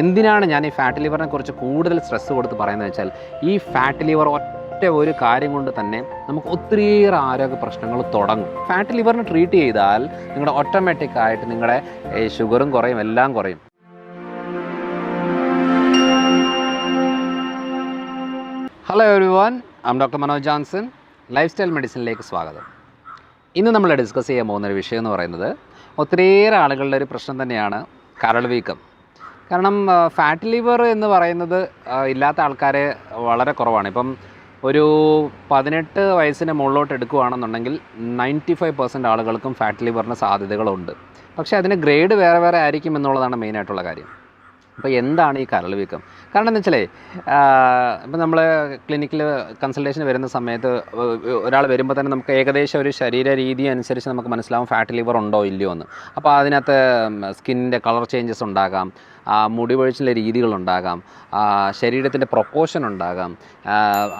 എന്തിനാണ് ഞാൻ ഈ ഫാറ്റ് ലിവറിനെ കുറിച്ച് കൂടുതൽ സ്ട്രെസ് കൊടുത്ത് പറയുന്നത് വെച്ചാൽ ഈ ഫാറ്റ് ലിവർ ഒറ്റ ഒരു കാര്യം കൊണ്ട് തന്നെ നമുക്ക് ഒത്തിരിയേറെ ആരോഗ്യ പ്രശ്നങ്ങൾ തുടങ്ങും. ഫാറ്റ് ലിവറിനെ ട്രീറ്റ് ചെയ്താൽ നിങ്ങളുടെ ഓട്ടോമാറ്റിക് ആയിട്ട് നിങ്ങളുടെ ഷുഗറും കുറയും എല്ലാം കുറയും. Hello everyone I'm doctor Manoj Johnson lifestyle മെഡിസിനിലേക്ക് സ്വാഗതം. ഇന്ന് നമ്മൾ ഡിസ്കസ് ചെയ്യാൻ പോകുന്ന ഒരു വിഷയം എന്ന് പറയുന്നത് ഒത്തിരിയേറെ ആളുകളുടെ ഒരു പ്രശ്നം തന്നെയാണ് കരൾ വീക്കം. കാരണം ഫാറ്റ് ലിവർ എന്ന് പറയുന്നത് ഇല്ലാത്ത ആൾക്കാരെ വളരെ കുറവാണ്. ഇപ്പം ഒരു പതിനെട്ട് വയസ്സിന് മുകളിലോട്ട് എടുക്കുകയാണെന്നുണ്ടെങ്കിൽ നയന്റി ഫൈവ് പെർസെന്റ് ആളുകൾക്കും ഫാറ്റ് ലിവറിന് സാധ്യതകളുണ്ട്. പക്ഷേ അതിന് ഗ്രേഡ് വേറെ വേറെ ആയിരിക്കും എന്നുള്ളതാണ് മെയിനായിട്ടുള്ള കാര്യം. അപ്പോൾ എന്താണ് ഈ കരൾ വീക്കം കാരണം എന്താ വെച്ചാലേ ഇപ്പം നമ്മൾ ക്ലിനിക്കിൽ കൺസൾട്ടേഷൻ വരുന്ന സമയത്ത് ഒരാൾ വരുമ്പോൾ തന്നെ നമുക്ക് ഏകദേശം ഒരു ശരീര രീതി അനുസരിച്ച് നമുക്ക് മനസ്സിലാവും ഫാറ്റ് ലിവർ ഉണ്ടോ ഇല്ലയോ എന്ന്. അപ്പോൾ അതിനകത്ത് സ്കിന്നിന്റെ കളർ ചേഞ്ചസ് ഉണ്ടാകാം മുടി പൊഴിച്ചിലെ രീതികളുണ്ടാകാം ശരീരത്തിന്റെ പ്രൊപ്പോഷൻ ഉണ്ടാകാം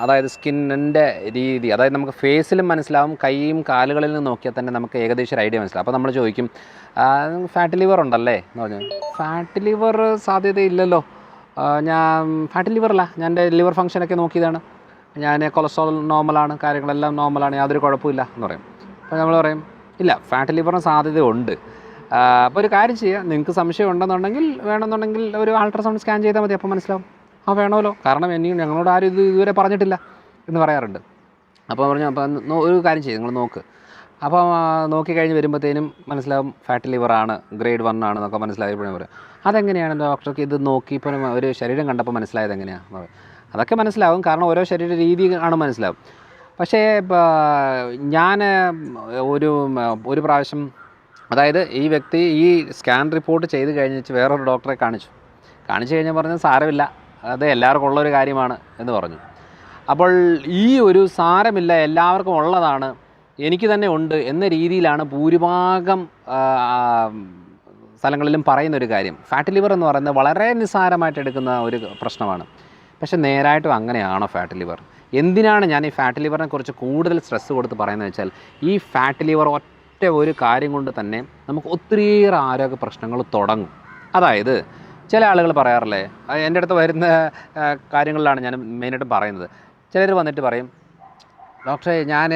അതായത് സ്കിന്നിന്റെ രീതി അതായത് നമുക്ക് ഫേസിലും മനസ്സിലാവും കൈയും കാലുകളിൽ നിന്ന് നോക്കിയാൽ തന്നെ നമുക്ക് ഏകദേശം ഒരു ഐഡിയ മനസ്സിലാവും. അപ്പോൾ നമ്മൾ ചോദിക്കും ഫാറ്റ് ലിവർ ഉണ്ടല്ലേ എന്ന് പറഞ്ഞു. ഫാറ്റ് ലിവർ സാധ്യതയില്ലല്ലോ. ഞാൻ ഫാറ്റ് ലിവറല്ല ഞാൻ എന്റെ ലിവർ ഫംഗ്ഷനൊക്കെ നോക്കിയതാണ്. ഞാൻ കൊളസ്ട്രോൾ നോർമലാണ് കാര്യങ്ങളെല്ലാം നോർമലാണ് യാതൊരു കുഴപ്പമില്ല എന്ന് പറയും. അപ്പോൾ നമ്മൾ പറയും ഇല്ല ഫാറ്റ് ലിവറിന് സാധ്യതയുണ്ട്. അപ്പോൾ ഒരു കാര്യം ചെയ്യാം. നിങ്ങൾക്ക് സംശയം ഉണ്ടെന്നുണ്ടെങ്കിൽ വേണമെന്നുണ്ടെങ്കിൽ ഒരു അൾട്രാസൗണ്ട് സ്കാൻ ചെയ്താൽ മതി അപ്പോൾ മനസ്സിലാവും. ആ വേണമല്ലോ. കാരണം ഇനിയും ഞങ്ങളോട് ആരും ഇത് ഇതുവരെ പറഞ്ഞിട്ടില്ല എന്ന് പറയാറുണ്ട്. അപ്പോൾ പറഞ്ഞു അപ്പോൾ ഒരു കാര്യം ചെയ്യും നിങ്ങൾ നോക്ക്. അപ്പോൾ നോക്കി കഴിഞ്ഞ് വരുമ്പോഴത്തേനും മനസ്സിലാവും ഫാറ്റ് ലിവറാണ് ഗ്രേഡ് വൺ ആണ് എന്നൊക്കെ മനസ്സിലായപ്പോഴേ പറയും അതെങ്ങനെയാണ് ഡോക്ടർക്ക് ഇത് നോക്കി ഇപ്പോൾ ഒരു ശരീരം കണ്ടപ്പോൾ മനസ്സിലായത് എങ്ങനെയാണ് അതൊക്കെ മനസ്സിലാവും. കാരണം ഓരോ ശരീര രീതി ആണ് മനസ്സിലാവും. പക്ഷേ ഞാൻ ഒരു ഒരു പ്രാവശ്യം അതായത് ഈ വ്യക്തി ഈ സ്കാൻ റിപ്പോർട്ട് ചെയ്ത് കഴിഞ്ഞിട്ട് വേറൊരു ഡോക്ടറെ കാണിച്ചു. കാണിച്ചു കഴിഞ്ഞാൽ പറഞ്ഞു സാരമില്ല. അത് എല്ലാവർക്കും ഉള്ളൊരു കാര്യമാണ് എന്ന് പറഞ്ഞു. അപ്പോൾ ഈ ഒരു സാരമില്ല എല്ലാവർക്കും ഉള്ളതാണ് എനിക്ക് തന്നെ ഉണ്ട് എന്ന രീതിയിലാണ് ഭൂരിഭാഗം സ്ഥലങ്ങളിലും പറയുന്ന ഒരു കാര്യം. ഫാറ്റ് ലിവർ എന്ന് പറയുന്നത് വളരെ നിസ്സാരമായിട്ട് എടുക്കുന്ന ഒരു പ്രശ്നമാണ്. പക്ഷേ നേരായിട്ടും അങ്ങനെയാണോ ഫാറ്റ് ലിവർ എന്തിനാണ് ഞാൻ ഈ ഫാറ്റ് ലിവറിനെ കുറിച്ച് കൂടുതൽ സ്ട്രെസ് കൊടുത്ത് പറയുന്നത് വെച്ചാൽ ഈ ഫാറ്റ് ലിവർ ഒറ്റ ഒരു കാര്യം കൊണ്ട് തന്നെ നമുക്ക് ഒത്തിരിയേറെ ആരോഗ്യ പ്രശ്നങ്ങൾ തുടങ്ങും. അതായത് ചില ആളുകൾ പറയാറില്ലേ എന്റെ അടുത്ത് വരുന്ന കാര്യങ്ങളിലാണ് ഞാൻ മെയിനായിട്ട് പറയുന്നത്. ചിലർ വന്നിട്ട് പറയും ഡോക്ടറെ ഞാൻ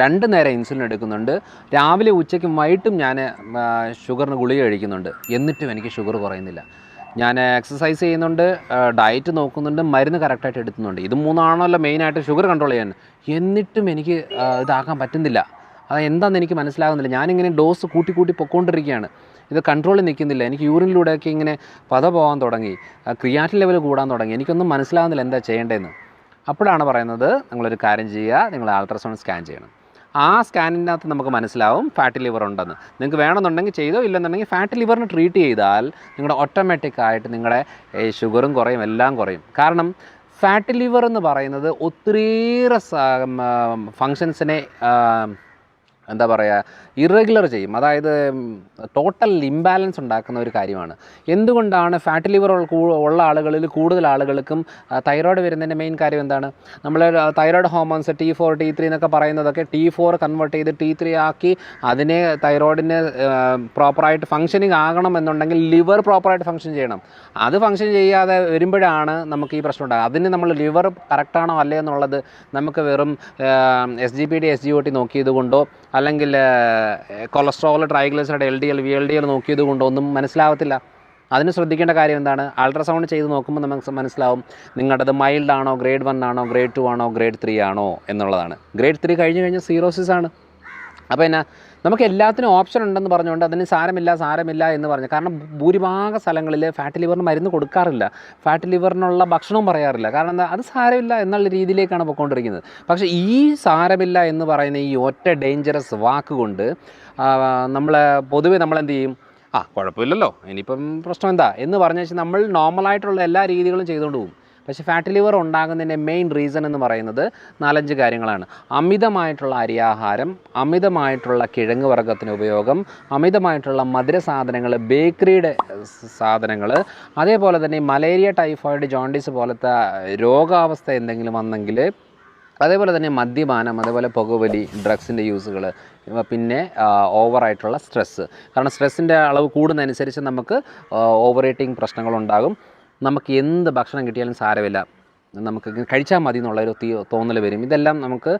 രണ്ട് നേരം ഇൻസുലിൻ എടുക്കുന്നുണ്ട്. രാവിലെ ഉച്ചയ്ക്കും വൈകിട്ടും ഞാൻ ഷുഗറിന് ഗുളിക കഴിക്കുന്നുണ്ട്. എന്നിട്ടും എനിക്ക് ഷുഗർ കുറയുന്നില്ല. ഞാൻ എക്സസൈസ് ചെയ്യുന്നുണ്ട് ഡയറ്റ് നോക്കുന്നുണ്ട് മരുന്ന് കറക്റ്റായിട്ട് എടുക്കുന്നുണ്ട്. ഇത് മൂന്നാണല്ലോ മെയിനായിട്ട് ഷുഗർ കൺട്രോൾ ചെയ്യാൻ. എന്നിട്ടും എനിക്ക് ഇതാക്കാൻ പറ്റുന്നില്ല. അത് എന്താണെന്ന് എനിക്ക് മനസ്സിലാകുന്നില്ല. ഞാനിങ്ങനെ ഡോസ് കൂട്ടി കൂട്ടി പൊക്കോണ്ടിരിക്കുകയാണ്. ഇത് കൺട്രോളിൽ നിൽക്കുന്നില്ല. എനിക്ക് യൂറിനിലൂടെയൊക്കെ ഇങ്ങനെ പത പോകാൻ തുടങ്ങി. ക്രിയാറ്റിൻ ലെവൽ കൂടാൻ തുടങ്ങി. എനിക്കൊന്നും മനസ്സിലാകുന്നില്ല എന്താ ചെയ്യേണ്ടതെന്ന്. അപ്പോഴാണ് പറയുന്നത് നിങ്ങളൊരു കാര്യം ചെയ്യുക നിങ്ങൾ അൾട്രാസൗണ്ട് സ്കാൻ ചെയ്യണം. ആ സ്കാനിനകത്ത് നമുക്ക് മനസ്സിലാവും ഫാറ്റ് ലിവർ ഉണ്ടെന്ന്. നിങ്ങൾക്ക് വേണമെന്നുണ്ടെങ്കിൽ ചെയ്തോ ഇല്ലെന്നുണ്ടെങ്കിൽ ഫാറ്റ് ലിവറിന് ട്രീറ്റ് ചെയ്താൽ നിങ്ങളുടെ ഓട്ടോമാറ്റിക് ആയിട്ട് നിങ്ങളുടെ ഷുഗറും കുറയും എല്ലാം കുറയും. കാരണം ഫാറ്റ് ലിവർ എന്ന് പറയുന്നത് ഒത്തിരിയേറെ ഫങ്ഷൻസിനെ എന്താ പറയുക ഇറഗുലർ ചെയ്യും. അതായത് ടോട്ടൽ ഇംബാലൻസ് ഉണ്ടാക്കുന്ന ഒരു കാര്യമാണ്. എന്തുകൊണ്ടാണ് ഫാറ്റ് ലിവർ ഉള്ള ആളുകളിൽ കൂടുതൽ ആളുകൾക്കും തൈറോയ്ഡ് വരുന്നതിന്റെ മെയിൻ കാര്യം എന്താണ്? നമ്മൾ thyroid hormones T four T three എന്നൊക്കെ പറയുന്നതൊക്കെ ടി ഫോർ കൺവേർട്ട് ചെയ്ത് ടി ത്രീ ആക്കി അതിനെ തൈറോയിഡിന് പ്രോപ്പറായിട്ട് ഫങ്ഷനിങ് ആകണം എന്നുണ്ടെങ്കിൽ ലിവർ പ്രോപ്പറായിട്ട് ഫങ്ഷൻ ചെയ്യണം. അത് ഫങ്ഷൻ ചെയ്യാതെ വരുമ്പോഴാണ് നമുക്ക് ഈ പ്രശ്നം ഉണ്ടാകുക അതിന് നമ്മൾ ലിവർ കറക്റ്റാണോ അല്ലേ എന്നുള്ളത് നമുക്ക് വെറും S G P T S G O T നോക്കിയത് കൊണ്ടോ അല്ലെങ്കിൽ cholesterol triglyceride L D L V L D L നോക്കിയത് കൊണ്ടോ ഒന്നും മനസ്സിലാവത്തില്ല. അതിന് ശ്രദ്ധിക്കേണ്ട കാര്യം എന്താണ്? അൾട്രാസൗണ്ട് ചെയ്ത് നോക്കുമ്പോൾ നമുക്ക് മനസ്സിലാവും നിങ്ങളുടേത് മൈൽഡ് ആണോ ഗ്രേഡ് വൺ ആണോ ഗ്രേഡ് ടു ആണോ ഗ്രേഡ് ത്രീ ആണോ എന്നുള്ളതാണ്. ഗ്രേഡ് ത്രീ കഴിഞ്ഞ് കഴിഞ്ഞാൽ സീറോസിസ് ആണ് അപ്പോൾ എന്നാ നമുക്ക് എല്ലാത്തിനും ഓപ്ഷൻ ഉണ്ടെന്ന് പറഞ്ഞുകൊണ്ട് അതിന് സാരമില്ല സാരമില്ല എന്ന് പറഞ്ഞു. കാരണം ഭൂരിഭാഗ സ്ഥലങ്ങളിൽ ഫാറ്റ് ലിവറിന് മരുന്ന് കൊടുക്കാറില്ല. ഫാറ്റ് ലിവറിനുള്ള ഭക്ഷണവും പറയാറില്ല. കാരണം എന്താ അത് സാരമില്ല എന്നുള്ള രീതിയിലേക്കാണ് പോയിക്കൊണ്ടിരിക്കുന്നത് പക്ഷേ ഈ സാരമില്ല എന്ന് പറയുന്ന ഈ ഒറ്റ ഡേഞ്ചറസ് വാക്ക് കൊണ്ട് നമ്മൾ പൊതുവെ നമ്മളെന്ത് ചെയ്യും? ആ കുഴപ്പമില്ലല്ലോ. ഇനിയിപ്പം പ്രശ്നം എന്താ? എന്ന് പറഞ്ഞു വെച്ചാൽ നമ്മൾ നോർമലായിട്ടുള്ള എല്ലാ രീതികളും ചെയ്തുകൊണ്ട് പോകും പക്ഷേ ഫാറ്റ് ലിവർ ഉണ്ടാകുന്നതിന്റെ മെയിൻ റീസൺ എന്ന് പറയുന്നത് നാലഞ്ച് കാര്യങ്ങളാണ്. അമിതമായിട്ടുള്ള അരിയാഹാരം അമിതമായിട്ടുള്ള കിഴങ്ങ് വർഗത്തിന് ഉപയോഗം അമിതമായിട്ടുള്ള മധുര സാധനങ്ങൾ ബേക്കറിയുടെ സാധനങ്ങൾ അതേപോലെ തന്നെ മലേറിയ ടൈഫോയിഡ് ജോണ്ടിസ് പോലത്തെ രോഗാവസ്ഥ എന്തെങ്കിലും വന്നെങ്കിൽ അതേപോലെ തന്നെ മദ്യപാനം അതേപോലെ പുകവലി ഡ്രഗ്സിന്റെ യൂസുകൾ പിന്നെ ഓവറായിട്ടുള്ള സ്ട്രെസ്സ് കാരണം സ്ട്രെസ്സിന്റെ അളവ് കൂടുന്നതനുസരിച്ച് നമുക്ക് ഓവർ ഈറ്റിംഗ് പ്രശ്നങ്ങളുണ്ടാകും. നമുക്ക് എന്ത് ഭക്ഷണം കിട്ടിയാലും സാരമില്ല. നമുക്ക് കഴിച്ചാൽ മതി എന്നുള്ളൊരു തീ തോന്നൽ വരും. ഇതെല്ലാം നമുക്ക്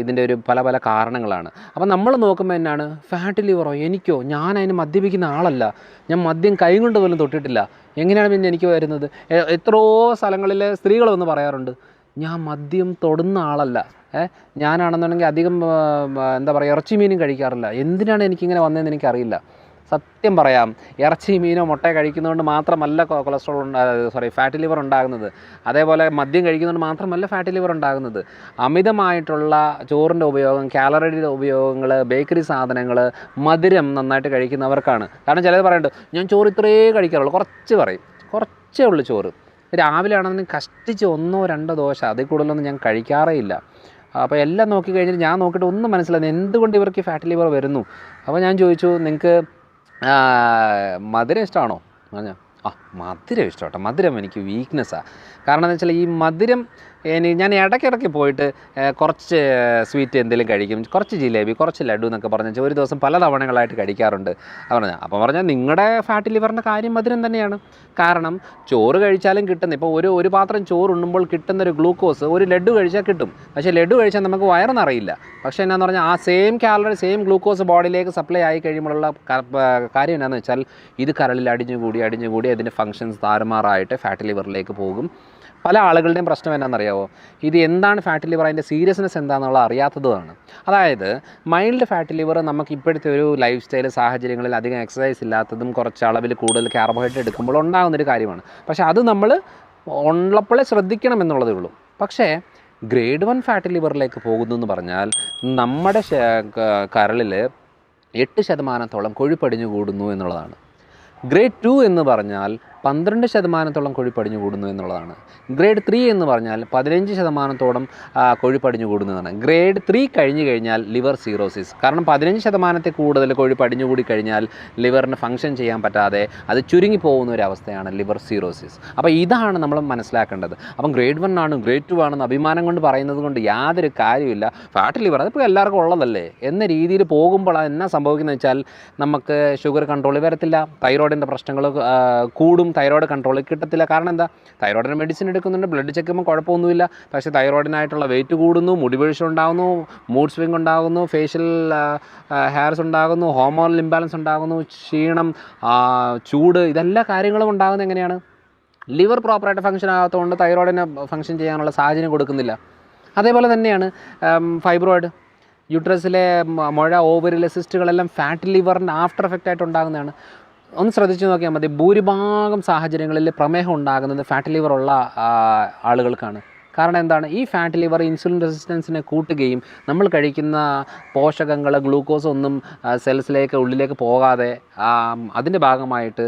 ഇതിന്റെ ഒരു പല പല കാരണങ്ങളാണ്. അപ്പം നമ്മൾ നോക്കുമ്പോൾ എന്നാണ്? ഫാറ്റ് ലിവറോ എനിക്കോ? ഞാൻ അതിന് മദ്യപിക്കുന്ന ആളല്ല. ഞാൻ മദ്യം കൈ കൊണ്ട് പോലും തൊട്ടിട്ടില്ല. എങ്ങനെയാണ് പിന്നെ എനിക്ക് വരുന്നത്? എത്രയോ സ്ഥലങ്ങളിലെ സ്ത്രീകൾ വന്ന് പറയാറുണ്ട്. ഞാൻ മദ്യം തൊടുന്ന ആളല്ല. ഏ ഞാനാണെന്നുണ്ടെങ്കിൽ അധികം എന്താ പറയുക ഇറച്ചി മീനും കഴിക്കാറില്ല. എന്തിനാണ് എനിക്കിങ്ങനെ വന്നതെന്ന് എനിക്കറിയില്ല. സത്യം പറയാം ഇറച്ചി മീനോ മുട്ട കഴിക്കുന്നതുകൊണ്ട് മാത്രമല്ല കൊളസ്ട്രോൾ സോറി ഫാറ്റ് ലിവർ ഉണ്ടാകുന്നത്. അതേപോലെ മദ്യം കഴിക്കുന്നതുകൊണ്ട് മാത്രമല്ല ഫാറ്റ് ലിവർ ഉണ്ടാകുന്നത്. അമിതമായിട്ടുള്ള ചോറിന്റെ ഉപയോഗം കാലറിയുടെ ഉപയോഗങ്ങൾ ബേക്കറി സാധനങ്ങൾ മധുരം നന്നായിട്ട് കഴിക്കുന്നവർക്കാണ്. കാരണം ചിലത് പറയുന്നുണ്ട് ഞാൻ ചോറ് ഇത്രയേ കഴിക്കാറുള്ളൂ. കുറച്ച് പറയും. കുറച്ചേ ഉള്ളൂ ചോറ്. രാവിലെ ആണെങ്കിലും കഷ്ടിച്ച് ഒന്നോ രണ്ടോ ദോശ അതിൽ കൂടുതലൊന്നും ഞാൻ കഴിക്കാറേ ഇല്ല. അപ്പോൾ എല്ലാം നോക്കി കഴിഞ്ഞിട്ട് ഞാൻ നോക്കിയിട്ട് ഒന്നും മനസ്സിലായി എന്തുകൊണ്ട് ഇവർക്ക് ഫാറ്റ് ലിവർ വരുന്നു? അപ്പോൾ ഞാൻ ചോദിച്ചു നിങ്ങൾക്ക് മധുരം ഇഷ്ടമാണോ പറഞ്ഞ. ആ. മധുരം ഇഷ്ടമാട്ടോ. മധുരം എനിക്ക് വീക്ക്നെസ്സാണ് കാരണം എന്ന് വെച്ചാൽ ഈ മധുരം ഞാൻ ഇടയ്ക്കിടയ്ക്ക് പോയിട്ട് കുറച്ച് സ്വീറ്റ് എന്തെങ്കിലും കഴിക്കും. കുറച്ച് ജിലേബി കുറച്ച് ലഡു എന്നൊക്കെ പറഞ്ഞാൽ ഒരു ദിവസം പല തവണകളായിട്ട് കഴിക്കാറുണ്ട്. അത് പറഞ്ഞാൽ അപ്പോൾ പറഞ്ഞാൽ നിങ്ങളുടെ ഫാറ്റ് ലിവറിന്റെ കാര്യം മധുരം തന്നെയാണ്. കാരണം ചോറ് കഴിച്ചാലും കിട്ടുന്ന ഇപ്പോൾ ഒരു ഒരു പാത്രം ചോറ് ഉണ്ണുമ്പോൾ കിട്ടുന്ന ഒരു ഗ്ലൂക്കോസ് ഒരു ലഡു കഴിച്ചാൽ കിട്ടും. പക്ഷേ ലഡു കഴിച്ചാൽ നമുക്ക് വയറെന്നറിയില്ല പക്ഷേ എന്നാന്ന് പറഞ്ഞാൽ ആ സെയിം കാലറി സെയിം ഗ്ലൂക്കോസ് ബോഡിയിലേക്ക് സപ്ലൈ ആയി കഴിയുമ്പോഴുള്ള കാര്യം എന്നാന്ന് വെച്ചാൽ ഇത് കരളിൽ അടിഞ്ഞുകൂടി അടിഞ്ഞുകൂടി അതിന്റെ ഫങ്ഷൻസ് താരമാറായിട്ട് ഫാറ്റ് ലിവറിലേക്ക് പോകും. പല ആളുകളുടെയും പ്രശ്നം എന്നാണെന്നറിയാവോ? ഇത് എന്താണ് ഫാറ്റ് ലിവർ? അതിന്റെ സീരിയസ്നെസ് എന്താണെന്നുള്ള അറിയാത്തതാണ് അതായത് മൈൽഡ് ഫാറ്റ് ലിവർ നമുക്ക് ഇപ്പോഴത്തെ ഒരു ലൈഫ് സ്റ്റൈൽ സാഹചര്യങ്ങളിൽ അധികം എക്സസൈസ് ഇല്ലാത്തതും കുറച്ച് അളവിൽ കൂടുതൽ കാർബോഹൈഡ്രേറ്റ് എടുക്കുമ്പോൾ ഉണ്ടാകുന്നൊരു കാര്യമാണ്. പക്ഷേ അത് നമ്മൾ ഉള്ളപ്പോഴേ ശ്രദ്ധിക്കണം എന്നുള്ളതേ ഉള്ളൂ. പക്ഷേ ഗ്രേഡ് വൺ ഫാറ്റ് ലിവറിലേക്ക് പോകുന്നു എന്ന് പറഞ്ഞാൽ നമ്മുടെ കരളിൽ എട്ട് ശതമാനത്തോളം കൊഴുപ്പടിഞ്ഞു കൂടുന്നു എന്നുള്ളതാണ്. ഗ്രേഡ് ടു എന്ന് പറഞ്ഞാൽ പന്ത്രണ്ട് ശതമാനത്തോളം കൊഴുപ്പടിഞ്ഞു കൂടുന്നു എന്നുള്ളതാണ്. ഗ്രേഡ് ത്രീ എന്ന് പറഞ്ഞാൽ പതിനഞ്ച് ശതമാനത്തോളം കോഴി പടിഞ്ഞു കൂടുന്നതാണ് ഗ്രേഡ് ത്രീ കഴിഞ്ഞു കഴിഞ്ഞാൽ ലിവർ സീറോസിസ്. കാരണം പതിനഞ്ച് ശതമാനത്തിൽ കൂടുതൽ കൊഴുപ്പടിഞ്ഞു കൂടി കഴിഞ്ഞാൽ ലിവറിന് ഫംഗ്ഷൻ ചെയ്യാൻ പറ്റാതെ അത് ചുരുങ്ങി പോകുന്ന ഒരു അവസ്ഥയാണ് ലിവർ സീറോസിസ്. അപ്പോൾ ഇതാണ് നമ്മൾ മനസ്സിലാക്കേണ്ടത്. അപ്പം ഗ്രേഡ് വൺ ആണ് ഗ്രേഡ് ടു ആണെന്ന് അഭിമാനം കൊണ്ട് പറയുന്നത് കൊണ്ട് യാതൊരു കാര്യമില്ല. ഫാറ്റ് ലിവർ അതിപ്പോൾ എല്ലാവർക്കും ഉള്ളതല്ലേ? എന്ന രീതിയിൽ പോകുമ്പോൾ എന്നാ സംഭവിക്കുന്നത് വെച്ചാൽ നമുക്ക് ഷുഗർ കൺട്രോൾ വരത്തില്ല. തൈറോയിഡിന്റെ പ്രശ്നങ്ങൾ കൂടും തൈറോയ്ഡ് കൺട്രോളിൽ കിട്ടത്തില്ല. കാരണം എന്താ? തൈറോയിഡിന് മെഡിസിൻ എടുക്കുന്നുണ്ട്. ബ്ലഡ് ചെക്ക് ചെയ്യുമ്പോൾ കുഴപ്പമൊന്നുമില്ല. പക്ഷേ തൈറോയിഡിനായിട്ടുള്ള വെയിറ്റ് കൂടുന്നു മുടിവീഴ്ച ഉണ്ടാകുന്നു മൂഡ് സ്വിങ് ഉണ്ടാകുന്നു ഫേഷ്യൽ ഹെയർസ് ഉണ്ടാകുന്നു ഹോർമോണൽ ഇംബാലൻസ് ഉണ്ടാകുന്നു ക്ഷീണം ചൂട് ഇതെല്ലാ കാര്യങ്ങളും ഉണ്ടാകുന്നത് എങ്ങനെയാണ്? ലിവർ പ്രോപ്പറായിട്ട് ഫങ്ഷൻ ആകാത്തതുകൊണ്ട് തൈറോയിഡിന് ഫങ്ഷൻ ചെയ്യാനുള്ള സാഹചര്യം കൊടുക്കുന്നില്ല. അതേപോലെ തന്നെയാണ് ഫൈബ്രോയിഡ് യൂട്രസിലെ മുഴ ഓവറിലെ സിസ്റ്റുകളെല്ലാം ഫാറ്റ് ലിവറിന്റെ ആഫ്റ്റർ എഫക്റ്റ് ആയിട്ട് ഉണ്ടാകുന്നതാണ്. ഒന്ന് ശ്രദ്ധിച്ചു നോക്കിയാൽ മതി. ഭൂരിഭാഗം സാഹചര്യങ്ങളിൽ പ്രമേഹം ഉണ്ടാകുന്നത് ഫാറ്റ് ലിവർ ഉള്ള ആളുകൾക്കാണ്. കാരണം എന്താണ്? ഈ ഫാറ്റ് ലിവർ ഇൻസുലിൻ റെസിസ്റ്റൻസിനെ കൂട്ടുകയും നമ്മൾ കഴിക്കുന്ന പോഷകങ്ങൾ ഗ്ലൂക്കോസ് ഒന്നും സെൽസിലേക്ക് ഉള്ളിലേക്ക് പോകാതെ അതിന്റെ ഭാഗമായിട്ട്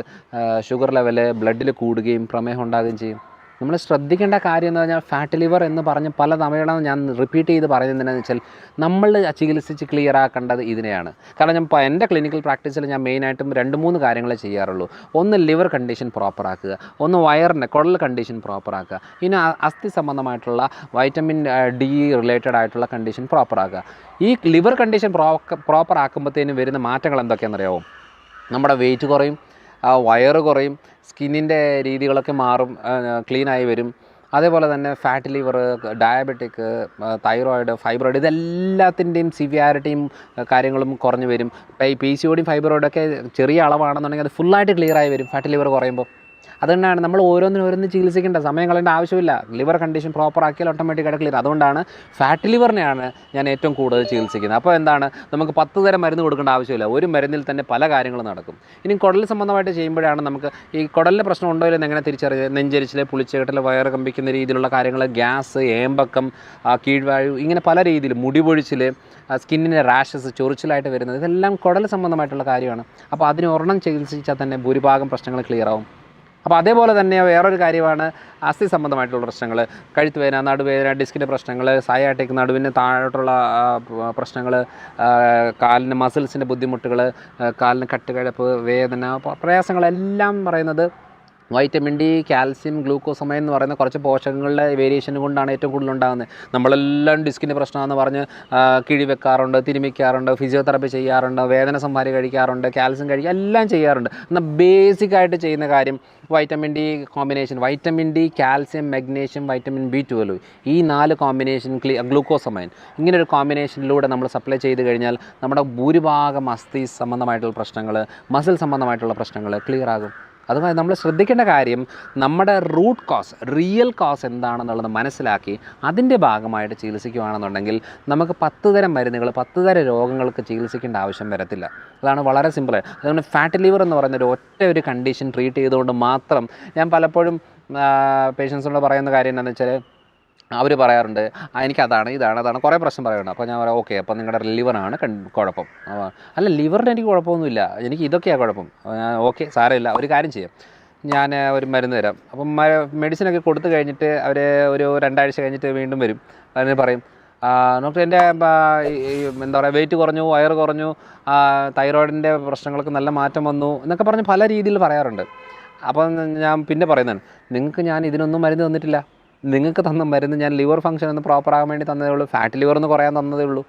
ഷുഗർ ലെവൽ ബ്ലഡിൽ കൂടുകയും പ്രമേഹം ഉണ്ടാകുകയും ചെയ്യും. നമ്മൾ ശ്രദ്ധിക്കേണ്ട കാര്യം എന്ന് പറഞ്ഞാൽ ഫാറ്റ് ലിവർ എന്ന് പറഞ്ഞ് പല തവണ ഞാൻ റിപ്പീറ്റ് ചെയ്ത് പറയുന്നത് വെച്ചാൽ നമ്മൾ ചികിത്സിച്ച് ക്ലിയർ ആക്കേണ്ടത് ഇതിനെയാണ്. കാരണം ഞാൻ എന്റെ ക്ലിനിക്കൽ പ്രാക്ടീസിൽ ഞാൻ മെയിനായിട്ടും രണ്ട് മൂന്ന് കാര്യങ്ങളെ ചെയ്യാറുള്ളൂ. ഒന്ന് ലിവർ കണ്ടീഷൻ പ്രോപ്പർ ആക്കുക. ഒന്ന് വയറിന്റെ കുടൽ കണ്ടീഷൻ പ്രോപ്പർ ആക്കുക. ഇനി അസ്ഥി സംബന്ധമായിട്ടുള്ള വൈറ്റമിൻ ഡി റിലേറ്റഡ് ആയിട്ടുള്ള കണ്ടീഷൻ പ്രോപ്പർ ആക്കുക. ഈ ലിവർ കണ്ടീഷൻ പ്രോപ്പർ ആക്കുമ്പോഴത്തേനും വരുന്ന മാറ്റങ്ങൾ എന്തൊക്കെയാണെന്നറിയാമോ നമ്മുടെ വെയിറ്റ് കുറയും. ആ വയറ് കുറയും സ്കിന്നിന്റെ രീതികളൊക്കെ മാറും ക്ലീനായി വരും. അതേപോലെ തന്നെ fat liver diabetic thyroid fibroid ഇതെല്ലാത്തിന്റെയും സിവിയാരിറ്റിയും കാര്യങ്ങളും കുറഞ്ഞു വരും. ഈ പി സി ഒടിയും ഫൈബ്രോയിഡൊക്കെ ചെറിയ അളവാണെന്നുണ്ടെങ്കിൽ അത് ഫുള്ളായിട്ട് ക്ലിയർ ആയി വരും ഫാറ്റ് ലിവർ കുറയുമ്പോൾ അതുകൊണ്ടാണ് നമ്മൾ ഓരോന്നിനും ഓരോന്ന് ചികിത്സിക്കേണ്ട. സമയം കളയേണ്ട ആവശ്യമില്ല. ലിവർ കണ്ടീഷൻ പ്രോപ്പർ ആക്കിയാൽ ഓട്ടോമാറ്റിക്കായിട്ട് ക്ലിയർ അതുകൊണ്ടാണ് ഫാറ്റ് ലിവറിനെയാണ് ഞാൻ ഏറ്റവും കൂടുതൽ ചികിത്സിക്കുന്നത്. അപ്പോൾ എന്താണ്? നമുക്ക് പത്ത് തരം മരുന്ന് കൊടുക്കേണ്ട ആവശ്യമില്ല. ഒരു മരുന്നിൽ തന്നെ പല കാര്യങ്ങളും നടക്കും. ഇനി കുടൽ സംബന്ധമായിട്ട് ചെയ്യുമ്പോഴാണ് നമുക്ക് ഈ കുടലിന്റെ പ്രശ്നം ഉണ്ടോ ഇല്ലെന്ന് എങ്ങനെ തിരിച്ചറിയുക? നെഞ്ചരിച്ചിൽ പുളിച്ചകട്ടിൽ വയറ് കമ്പിക്കുന്ന രീതിയിലുള്ള കാര്യങ്ങൾ ഗ്യാസ് ഏമ്പക്കം കീഴ്വായു ഇങ്ങനെ പല രീതിയിൽ മുടിപൊഴിച്ചിൽ സ്കിന്നിന്റെ റാഷസ് ചൊറിച്ചിലായിട്ട് വരുന്നത് ഇതെല്ലാം കുടൽ സംബന്ധമായിട്ടുള്ള കാര്യമാണ്. അപ്പോൾ അതിന് ഒരെണ്ണം ചികിത്സിച്ചാൽ തന്നെ ഭൂരിഭാഗം പ്രശ്നങ്ങൾ ക്ലിയർ ആവും. അപ്പോൾ അതേപോലെ തന്നെ വേറൊരു കാര്യമാണ് അസ്ഥി സംബന്ധമായിട്ടുള്ള പ്രശ്നങ്ങൾ കഴുത്ത് വേദന നടുവേദന ഡിസ്കിന്റെ പ്രശ്നങ്ങൾ സയാട്ടിക് നടുവിന് താഴോട്ടുള്ള പ്രശ്നങ്ങൾ കാലിന് മസിൽസിന്റെ ബുദ്ധിമുട്ടുകൾ കാലിന് കട്ടുകഴപ്പ് വേദന പ്രയാസങ്ങളെല്ലാം പറയുന്നത് വൈറ്റമിൻ ഡി കാൽസ്യം ഗ്ലൂക്കോസമൈൻ എന്ന് പറയുന്ന കുറച്ച് പോഷകങ്ങളുടെ വേരിയേഷൻ കൊണ്ടാണ് ഏറ്റവും കൂടുതൽ ഉണ്ടാകുന്നത്. നമ്മളെല്ലാം ഡിസ്കിന്റെ പ്രശ്നമാണെന്ന് പറഞ്ഞ് കിഴി വെക്കാറുണ്ട് തിരുമിക്കാറുണ്ട് ഫിസിയോതെറപ്പി ചെയ്യാറുണ്ട് വേദന സംഹാരി കഴിക്കാറുണ്ട് കാൽസ്യം കഴിക്കുക എല്ലാം ചെയ്യാറുണ്ട്. എന്നാൽ ബേസിക് ആയിട്ട് ചെയ്യുന്ന കാര്യം vitamin D combination vitamin D calcium magnesium vitamin B twelve ഈ നാല് കോമ്പിനേഷൻ ഗ്ലൂക്കോസമൈൻ ഇങ്ങനെ ഒരു കോമ്പിനേഷനിലൂടെ നമ്മൾ സപ്ലൈ ചെയ്ത് കഴിഞ്ഞാൽ നമ്മുടെ ഭൂരിഭാഗം അസ്ഥി സംബന്ധമായിട്ടുള്ള പ്രശ്നങ്ങൾ മസിൽ സംബന്ധമായിട്ടുള്ള പ്രശ്നങ്ങൾ ക്ലിയർ ആകും. അതുമായി നമ്മൾ ശ്രദ്ധിക്കേണ്ട കാര്യം നമ്മുടെ റൂട്ട് കോസ് റിയൽ കോസ് എന്താണെന്നുള്ളത് മനസ്സിലാക്കി അതിന്റെ ഭാഗമായിട്ട് ചികിത്സിക്കുകയാണെന്നുണ്ടെങ്കിൽ നമുക്ക് പത്ത് തരം മരുന്നുകൾ പത്ത് തരം രോഗങ്ങൾക്ക് ചികിത്സിക്കേണ്ട ആവശ്യം വരത്തില്ല. അതാണ് വളരെ സിമ്പിൾ അതുകൊണ്ട് ഫാറ്റ് ലിവർ എന്ന് പറയുന്ന ഒരു ഒറ്റ ഒരു കണ്ടീഷൻ ട്രീറ്റ് ചെയ്തുകൊണ്ട് മാത്രം ഞാൻ പലപ്പോഴും പേഷ്യൻസിനോട് പറയുന്ന കാര്യം എന്താണെന്ന് വെച്ചാൽ അവർ പറയാറുണ്ട് "ആ, എനിക്കതാണ് ഇതാണ് അതാണ് കുറേ പ്രശ്നം പറയുന്നുണ്ട്. അപ്പോൾ ഞാൻ പറയാം ഓക്കെ അപ്പോൾ നിങ്ങളുടെ ലിവറാണ് കുഴപ്പം. അല്ല ലിവറിന് എനിക്ക് കുഴപ്പമൊന്നുമില്ല എനിക്ക് ഇതൊക്കെയാണ് കുഴപ്പം. ഓക്കെ സാരമില്ല ഒരു കാര്യം ചെയ്യാം. ഞാൻ ഒരു മരുന്ന് തരാം. അപ്പം മെഡിസിനൊക്കെ കൊടുത്തു കഴിഞ്ഞിട്ട് അവർ ഒരു രണ്ടാഴ്ച കഴിഞ്ഞിട്ട് വീണ്ടും വരും. അതിന് പറയും "ആ, ഡോക്ടർ എന്റെ എന്താ പറയുക വെയിറ്റ് കുറഞ്ഞു വയറ് കുറഞ്ഞു തൈറോയിഡിന്റെ പ്രശ്നങ്ങൾക്ക് നല്ല മാറ്റം വന്നു എന്നൊക്കെ പറഞ്ഞ് പല രീതിയിൽ പറയാറുണ്ട്. അപ്പം ഞാൻ പിന്നെ പറയുന്നതാണ് നിങ്ങൾക്ക് ഞാൻ ഇതിനൊന്നും മരുന്ന് തന്നിട്ടില്ല. നിങ്ങൾക്ക് തന്ന മരുന്ന് ഞാൻ ലിവർ ഫംഗ്ഷൻ ഒന്ന് പ്രോപ്പർ ആകാൻ വേണ്ടി തന്നതേ ഉള്ളൂ. ഫാറ്റ് ലിവർ എന്ന് കുറയാൻ തന്നതേ ഉള്ളൂ.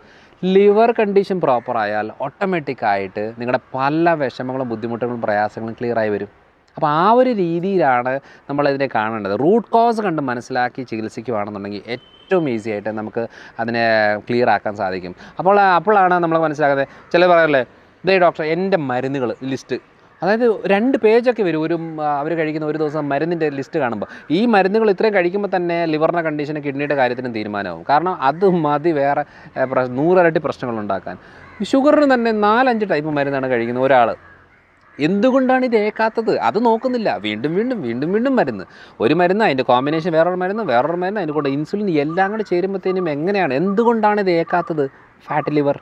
ലിവർ കണ്ടീഷൻ പ്രോപ്പർ ആയാൽ ഓട്ടോമാറ്റിക്കായിട്ട് നിങ്ങളുടെ പല വിഷമങ്ങളും ബുദ്ധിമുട്ടുകളും പ്രയാസങ്ങളും ക്ലിയറായി വരും. അപ്പോൾ ആ ഒരു രീതിയിലാണ് നമ്മളിതിനെ കാണേണ്ടത്. റൂട്ട് കോസ് കണ്ട് മനസ്സിലാക്കി ചികിത്സിക്കുകയാണെന്നുണ്ടെങ്കിൽ ഏറ്റവും ഈസി ആയിട്ട് നമുക്ക് അതിനെ ക്ലിയർ ആക്കാൻ സാധിക്കും. അപ്പോൾ അപ്പോഴാണ് നമ്മൾ മനസ്സിലാക്കുന്നത്. ചില പറയല്ലേ ഇതേ ഡോക്ടർ എന്റെ മരുന്നുകൾ ലിസ്റ്റ് അതായത് രണ്ട് പേജൊക്കെ വരും. ഒരു അവർ കഴിക്കുന്ന ഒരു ദിവസം മരുന്നിന്റെ ലിസ്റ്റ് കാണുമ്പോൾ ഈ മരുന്നുകൾ ഇത്രയും കഴിക്കുമ്പോൾ തന്നെ ലിവറിന്റെ കണ്ടീഷന് കിഡ്നിയുടെ കാര്യത്തിനും തീരുമാനമാവും. കാരണം അത് മതി വേറെ നൂറരട്ടി പ്ര- പ്രശ്നങ്ങൾ ഉണ്ടാക്കാൻ. ഷുഗറിന് തന്നെ നാലഞ്ച് ടൈപ്പ് മരുന്നാണ് കഴിക്കുന്നത് ഒരാൾ എന്തുകൊണ്ടാണ് ഇത് ഏക്കാത്തത്? അത് നോക്കുന്നില്ല. വീണ്ടും വീണ്ടും വീണ്ടും വീണ്ടും മരുന്ന്. ഒരു മരുന്ന് അതിന്റെ കോമ്പിനേഷൻ വേറൊരു മരുന്ന് വേറൊരു മരുന്ന് അതിന്റെ കൂടെ ഇൻസുലിൻ എല്ലാം കൂടെ ചേരുമ്പോഴത്തേനും എങ്ങനെയാണ്? എന്തുകൊണ്ടാണ് ഇത് ഏക്കാത്തത്? Fat liver.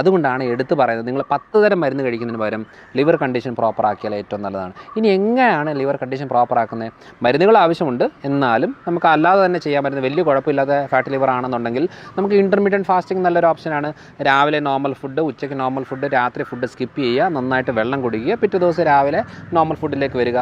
അതുകൊണ്ടാണ് എടുത്തു പറയുന്നത് നിങ്ങൾ പത്ത് തരം മരുന്ന് കഴിക്കുന്നതിന് പകരം ലിവർ കണ്ടീഷൻ പ്രോപ്പർ ആക്കിയാൽ ഏറ്റവും നല്ലതാണ്. ഇനി എങ്ങനെയാണ് ലിവർ കണ്ടീഷൻ പ്രോപ്പർ ആക്കുന്നത്? മരുന്നുകൾ ആവശ്യമുണ്ട്. എന്നാലും നമുക്ക് അല്ലാതെ തന്നെ ചെയ്യാൻ പറ്റുന്ന വലിയ കുഴപ്പമില്ലാത്ത ഫാറ്റ് ലിവർ ആണെന്നുണ്ടെങ്കിൽ നമുക്ക് ഇന്റർമീഡിയറ്റ് ഫാസ്റ്റിംഗ് നല്ലൊരു ഓപ്ഷനാണ് രാവിലെ നോർമൽ ഫുഡ് ഉച്ചയ്ക്ക് നോർമൽ ഫുഡ് രാത്രി ഫുഡ് സ്കിപ്പ് ചെയ്യുക നന്നായിട്ട് വെള്ളം കുടിക്കുക പിറ്റേ ദിവസം രാവിലെ നോർമൽ ഫുഡിലേക്ക് വരിക.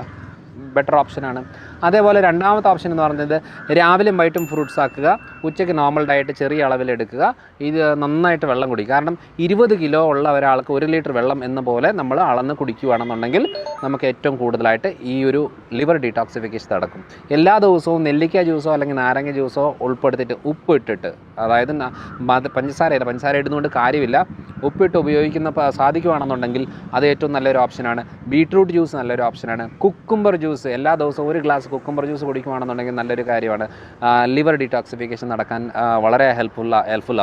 ബെറ്റർ ഓപ്ഷനാണ് അതേപോലെ രണ്ടാമത്തെ ഓപ്ഷൻ എന്ന് പറയുന്നത് രാവിലെയും വൈകിട്ടും ഫ്രൂട്ട്സ് ആക്കുക. ഉച്ചയ്ക്ക് നോർമൽ ഡയറ്റ് ചെറിയ അളവിൽ എടുക്കുക. ഇത് നന്നായിട്ട് വെള്ളം കുടിക്കുക. കാരണം ഇരുപത് കിലോ ഉള്ള ഒരാൾക്ക് ഒരു ലിറ്റർ വെള്ളം എന്ന പോലെ നമ്മൾ അളന്ന് കുടിക്കുകയാണെന്നുണ്ടെങ്കിൽ നമുക്ക് ഏറ്റവും കൂടുതലായിട്ട് ഈ ഒരു ലിവർ ഡീടോക്സിഫിക്കേഷൻ നടക്കും. എല്ലാ ദിവസവും നെല്ലിക്ക ജ്യൂസോ അല്ലെങ്കിൽ നാരങ്ങ ജ്യൂസോ ഉൾപ്പെടുത്തിയിട്ട് ഉപ്പ് ഇട്ടിട്ട് അതായത് പഞ്ചസാരയില്ല പഞ്ചസാര ഇടുന്നുകൊണ്ട് കാര്യമില്ല. ഉപ്പിട്ട് ഉപയോഗിക്കുന്ന സാധിക്കുകയാണെന്നുണ്ടെങ്കിൽ അത് ഏറ്റവും നല്ലൊരു ഓപ്ഷനാണ് ബീട്രൂട്ട് ജ്യൂസ് നല്ലൊരു ഓപ്ഷനാണ് കുക്കുംബർ ജ്യൂസ് എല്ലാ ദിവസവും ഒരു ഗ്ലാസ് കുക്കുംബർ ജ്യൂസ് കുടിക്കുകയാണെന്നുണ്ടെങ്കിൽ നല്ലൊരു കാര്യമാണ്. ലിവർ ഡീടോക്സിഫിക്കേഷൻ നടക്കാൻ വളരെ ഹെൽപ്ഫുൾ ഹെൽപ്ഫുൾ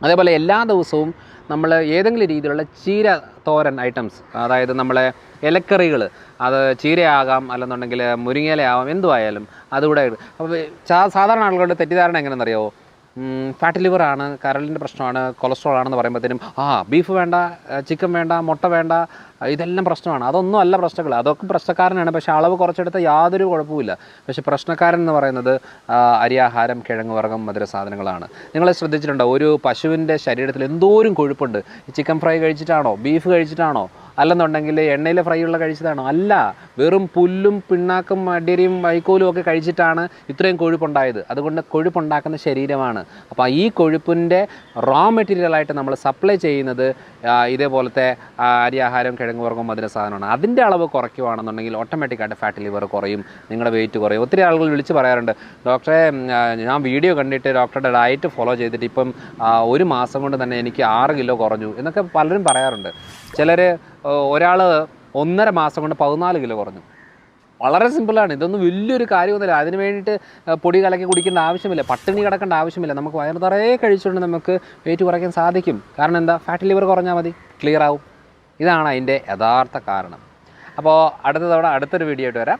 അതേപോലെ എല്ലാ ദിവസവും നമ്മൾ ഏതെങ്കിലും രീതിയിലുള്ള ചീര തോരൻ ഐറ്റംസ് അതായത് നമ്മളെ ഇലക്കറികൾ അത് ചീരയാകാം അല്ലെന്നുണ്ടെങ്കിൽ മുരിങ്ങയിലയാവാം എന്തുമായാലും അതുകൂടെ അപ്പോൾ സാധാരണ ആളുകളുടെ തെറ്റിദ്ധാരണ എങ്ങനെയെന്നറിയാമോ ഫാറ്റ് ലിവറാണ് കരളിന്റെ പ്രശ്നമാണ് കൊളസ്ട്രോൾ ആണെന്ന് പറയുമ്പോഴത്തേനും ആ ബീഫ് വേണ്ട ചിക്കൻ വേണ്ട മുട്ട വേണ്ട ഇതെല്ലാം പ്രശ്നമാണ്. അതൊന്നും അല്ല പ്രശ്നങ്ങൾ. അതൊക്കെ പ്രശ്നക്കാരനാണ്. പക്ഷെ അളവ് കുറച്ചെടുത്ത യാതൊരു കുഴപ്പമില്ല പക്ഷെ പ്രശ്നക്കാരൻ എന്ന് പറയുന്നത് അരിയാഹാരം കിഴങ്ങ് വർഗം മധുര സാധനങ്ങളാണ്. നിങ്ങൾ ശ്രദ്ധിച്ചിട്ടുണ്ടോ? ഒരു പശുവിന്റെ ശരീരത്തിൽ എന്തോരം കൊഴുപ്പുണ്ട്. ചിക്കൻ ഫ്രൈ കഴിച്ചിട്ടാണോ? ബീഫ് കഴിച്ചിട്ടാണോ? അല്ലെന്നുണ്ടെങ്കിൽ എണ്ണയിൽ ഫ്രൈ ഉള്ള കഴിച്ചതാണോ? അല്ല. വെറും പുല്ലും പിണ്ണാക്കും മടിയരിയും വൈക്കോലും ഒക്കെ കഴിച്ചിട്ടാണ് ഇത്രയും കൊഴുപ്പുണ്ടായത്. അതുകൊണ്ട് കൊഴുപ്പുണ്ടാക്കുന്ന ശരീരമാണ്. അപ്പോൾ ഈ കൊഴുപ്പിന്റെ റോ മെറ്റീരിയലായിട്ട് നമ്മൾ സപ്ലൈ ചെയ്യുന്നത് ഇതേപോലത്തെ അരിയാഹാരം കിഴങ്ങ് വർഗം മധുര സാധനമാണ്. അതിന്റെ അളവ് കുറയ്ക്കുകയാണെന്നുണ്ടെങ്കിൽ ഓട്ടോമാറ്റിക്കായിട്ട് ഫാറ്റ് ലിവർ കുറയും നിങ്ങളുടെ വെയിറ്റ് കുറയും. ഒത്തിരി ആളുകൾ വിളിച്ച് പറയാറുണ്ട് ഡോക്ടറെ ഞാൻ വീഡിയോ കണ്ടിട്ട് ഡോക്ടറുടെ ഡയറ്റ് ഫോളോ ചെയ്തിട്ട് ഇപ്പം ഒരു മാസം കൊണ്ട് തന്നെ എനിക്ക് ആറ് കിലോ കുറഞ്ഞു എന്നൊക്കെ പലരും പറയാറുണ്ട്. ചിലർ ഒരാൾ ഒന്നര മാസം കൊണ്ട് പതിനാല് കിലോ കുറഞ്ഞു. വളരെ സിമ്പിളാണ് ഇതൊന്നും വലിയൊരു കാര്യമൊന്നുമില്ല. അതിന് വേണ്ടിയിട്ട് പൊടി കലക്കി കുടിക്കേണ്ട ആവശ്യമില്ല. പട്ടിണി കിടക്കേണ്ട ആവശ്യമില്ല. നമുക്ക് വയറ് നിറയെ കഴിച്ചുകൊണ്ട് നമുക്ക് വെയിറ്റ് കുറയ്ക്കാൻ സാധിക്കും. കാരണം എന്താ? ഫാറ്റ് ലിവർ കുറഞ്ഞാൽ മതി. ക്ലിയർ ആവും. ഇതാണ് അതിന്റെ യഥാർത്ഥ കാരണം. അപ്പോൾ അടുത്ത തവണ അടുത്തൊരു വീഡിയോ ആയിട്ട് വരാം.